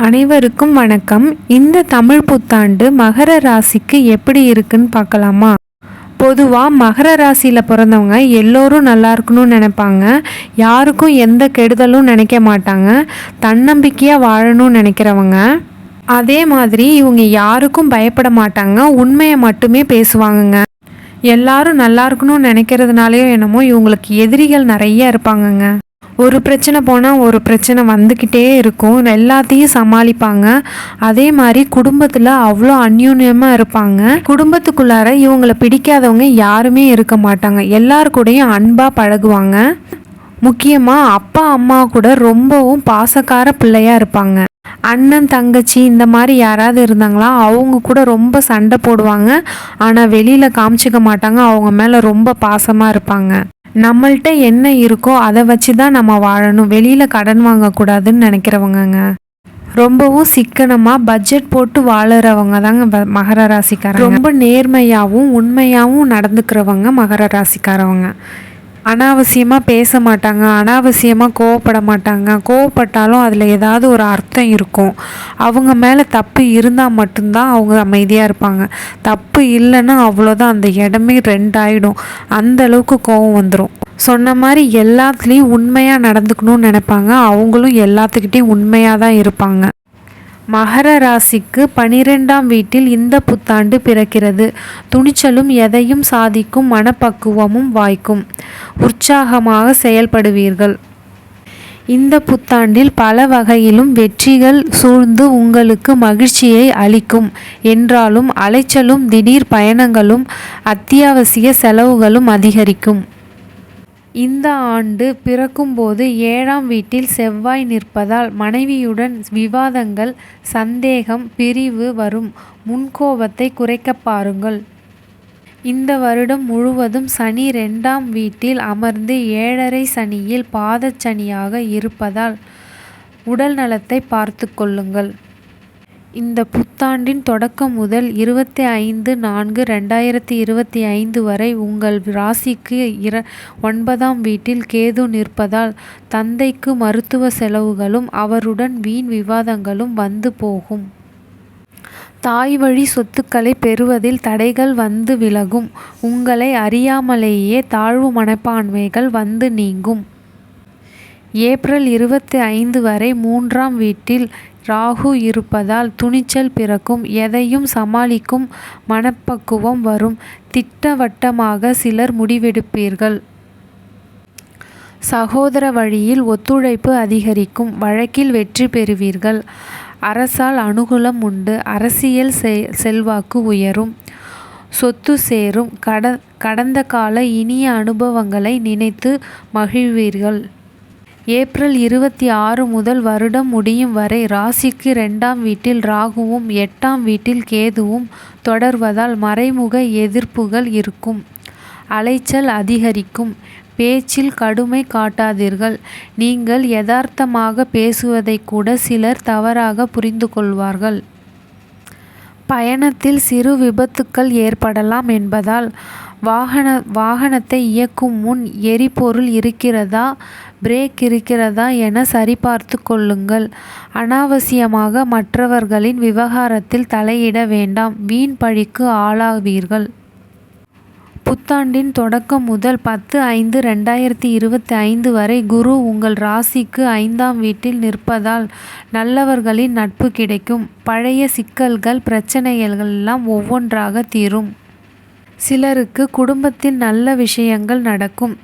அனைவருக்கும் வணக்கம். இந்த தமிழ் புத்தாண்டு மகர ராசிக்கு எப்படி இருக்குன்னு பார்க்கலாமா? பொதுவாக மகர ராசியில் பிறந்தவங்க எல்லோரும் நல்லா இருக்கணும்னு நினைப்பாங்க. யாருக்கும் எந்த கெடுதலும் நினைக்க மாட்டாங்க. தன்னம்பிக்கையாக வாழணும்னு நினைக்கிறவங்க. அதே மாதிரி இவங்க யாருக்கும் பயப்பட மாட்டாங்க. உண்மையை மட்டுமே பேசுவாங்கங்க. எல்லாரும் நல்லா இருக்கணும்னு நினைக்கிறதுனாலயோ என்னமோ இவங்களுக்கு எதிரிகள் நிறைய இருப்பாங்கங்க. ஒரு பிரச்சனை போனால் ஒரு பிரச்சனை வந்துக்கிட்டே இருக்கும். எல்லாத்தையும் சமாளிப்பாங்க. அதே மாதிரி குடும்பத்தில் அவ்வளோ அந்யூன்யமாக இருப்பாங்க. குடும்பத்துக்குள்ளார இவங்களை பிடிக்காதவங்க யாருமே இருக்க மாட்டாங்க. எல்லார் கூடயும் அன்பாக பழகுவாங்க. முக்கியமாக அப்பா அம்மா கூட ரொம்பவும் பாசக்கார பிள்ளையாக இருப்பாங்க. அண்ணன் தங்கச்சி இந்த மாதிரி யாராவது இருந்தாங்களா அவங்க கூட ரொம்ப சண்டை போடுவாங்க. ஆனால் வெளியில் காமிச்சிக்க மாட்டாங்க. அவங்க மேலே ரொம்ப பாசமாக இருப்பாங்க. நம்மள்ட்ட என்ன இருக்கோ அதை வச்சு தான் நம்ம வாழணும். வெளியில் கடன் வாங்கக்கூடாதுன்னு நினைக்கிறவங்கங்க. ரொம்பவும் சிக்கனமாக பட்ஜெட் போட்டு வாழறவங்க தாங்க மகர ராசிக்காரங்க. ரொம்ப நேர்மையாகவும் உண்மையாகவும் நடந்துக்கிறவங்க மகர ராசிக்காரவங்க. அனாவசியமாக பேச மாட்டாங்க அனாவசியமாக கோவப்பட மாட்டாங்க கோவப்பட்டாலும் அதில் ஏதாவது ஒரு அர்த்தம் இருக்கும். அவங்க மேலே தப்பு இருந்தால் மட்டும்தான் அவங்க அமைதியாக இருப்பாங்க. தப்பு இல்லைன்னா அவ்வளோதான் அந்த இடமே ரெண்டாயிடும். அந்த அளவுக்கு கோவம் வந்துடும் சொன்ன மாதிரி எல்லாத்துலேயும் உண்மையாக நடந்துக்கணும்னு நினைப்பாங்க. அவங்களும் எல்லாத்துக்கிட்டேயும் உண்மையாக தான் இருப்பாங்க. மகர ராசிக்கு பனிரெண்டாம் வீட்டில் இந்த புத்தாண்டு பிறக்கிறது. துணிச்சலும் எதையும் சாதிக்கும் மனப்பக்குவமும் வாய்க்கும். உற்சாகமாக செயல்படுவீர்கள். இந்த புத்தாண்டில் பல வகையிலும் வெற்றிகள் சூழ்ந்து உங்களுக்கு மகிழ்ச்சியை அளிக்கும். என்றாலும் அலைச்சலும் திடீர் பயணங்களும் அத்தியாவசிய செலவுகளும் அதிகரிக்கும். இந்த ஆண்டு பிறக்கும்போது ஏழாம் வீட்டில் செவ்வாய் நிற்பதால் மனைவியுடன் விவாதங்கள் சந்தேகம் பிரிவு வரும். முன்கோபத்தை குறைக்க பாருங்கள். இந்த வருடம் முழுவதும் சனி ரெண்டாம் வீட்டில் அமர்ந்து ஏழரை சனியில் பாதச்சனியாக இருப்பதால் உடல் நலத்தை பார்த்து கொள்ளுங்கள். இந்த புத்தாண்டின் தொடக்கம் முதல் இருபத்தி ஐந்து நான்கு ரெண்டாயிரத்தி இருபத்தி ஐந்து வரை உங்கள் ராசிக்கு இர ஒன்பதாம் வீட்டில் கேது நிற்பதால் தந்தைக்கு மருத்துவ செலவுகளும் அவருடன் வீண் விவாதங்களும் வந்து போகும். தாய் வழி சொத்துக்களை பெறுவதில் தடைகள் வந்து விலகும். உங்களை அறியாமலேயே தாழ்வு மனப்பான்மைகள் வந்து நீங்கும். ஏப்ரல் இருபத்தி ஐந்து வரை மூன்றாம் வீட்டில் ராகு இருப்பதால் துணிச்சல் பிறக்கும் எதையும் சமாளிக்கும் மனப்பக்குவம் வரும். திட்டவட்டமாக சிலர் முடிவெடுப்பீர்கள். சகோதர வழியில் ஒத்துழைப்பு அதிகரிக்கும். வழக்கில் வெற்றி பெறுவீர்கள். அரசால் அனுகூலம் உண்டு. அரசியல் செ- செல்வாக்கு உயரும். சொத்து சேரும். கட கடந்த கால இனிய அனுபவங்களை நினைத்து மகிழ்வீர்கள். ஏப்ரல் இருபத்தி ஆறு முதல் வருடம் முடியும் வரை ராசிக்கு ரெண்டாம் வீட்டில் ராகுவும் எட்டாம் வீட்டில் கேதுவும் தொடர்வதால் மறைமுக எதிர்ப்புகள் இருக்கும். அலைச்சல் அதிகரிக்கும். பேச்சில் கடுமை காட்டாதீர்கள். நீங்கள் யதார்த்தமாக பேசுவதை கூட சிலர் தவறாக புரிந்து கொள்வார்கள். பயணத்தில் சிறு விபத்துக்கள் ஏற்படலாம் என்பதால் வாகன வாகனத்தை இயக்கும் முன் எரிபொருள் இருக்கிறதா? பிரேக் இருக்கிறதா என சரிபார்த்து கொள்ளுங்கள். அனாவசியமாக மற்றவர்களின் விவகாரத்தில் தலையிட வேண்டாம். வீண் பழிக்கு ஆளாவீர்கள். புத்தாண்டின் தொடக்கம் முதல் பத்து ஐந்து ரெண்டாயிரத்தி இருபத்தி ஐந்து வரை குரு உங்கள் ராசிக்கு ஐந்தாம் வீட்டில் நிற்பதால் நல்லவர்களின் நட்பு கிடைக்கும். பழைய சிக்கல்கள் பிரச்சனைகள் எல்லாம் ஒவ்வொன்றாக தீரும். சிலருக்கு குடும்பத்தில் நல்ல விஷயங்கள் நடக்கும்.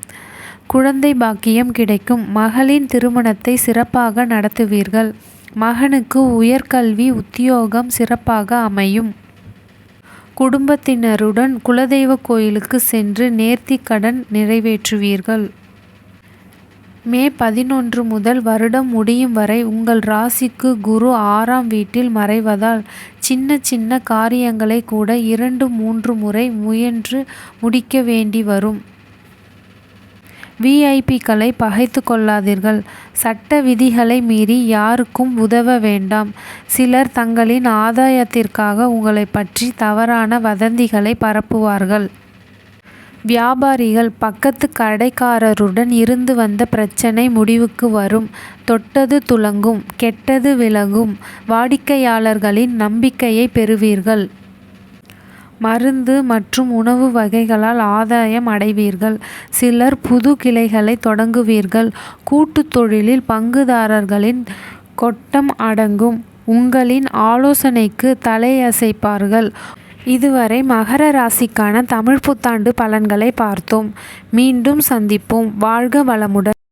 குழந்தை பாக்கியம் கிடைக்கும். மகளின் திருமணத்தை சிறப்பாக நடத்துவீர்கள். மகனுக்கு உயர்கல்வி உத்தியோகம் சிறப்பாக அமையும். குடும்பத்தினருடன் குலதெய்வ கோயிலுக்கு சென்று நேர்த்திக்கடன் நிறைவேற்றுவீர்கள். மே பதினொன்று முதல் வருடம் முடியும் வரை உங்கள் ராசிக்கு குரு ஆறாம் வீட்டில் மறைவதால் சின்ன சின்ன காரியங்களை கூட இரண்டு மூன்று முறை முயன்று முடிக்க வேண்டி வரும். விஐபிக்களை பகைத்து கொள்ளாதீர்கள். சட்ட விதிகளை மீறி யாருக்கும் உதவ வேண்டாம். சிலர் தங்களின் ஆதாயத்திற்காக உங்களை பற்றி தவறான வதந்திகளை பரப்புவார்கள். வியாபாரிகள் பக்கத்து கடைக்காரருடன் இருந்து வந்த பிரச்சனை முடிவுக்கு வரும். தொட்டது துலங்கும் கெட்டது விலகும் வாடிக்கையாளர்களின் நம்பிக்கையை பெறுவீர்கள். மருந்து மற்றும் உணவு வகைகளால் ஆதாயம் அடைவீர்கள். சிலர் புது கிளைகளை தொடங்குவீர்கள். கூட்டு தொழிலில் பங்குதாரர்களின் கொட்டம் அடங்கும். உங்களின் ஆலோசனைக்கு தலையசைப்பார்கள். இதுவரை மகர ராசிக்கான தமிழ் புத்தாண்டு பலன்களை பார்த்தோம். மீண்டும் சந்திப்போம். வாழ்க வளமுடன்.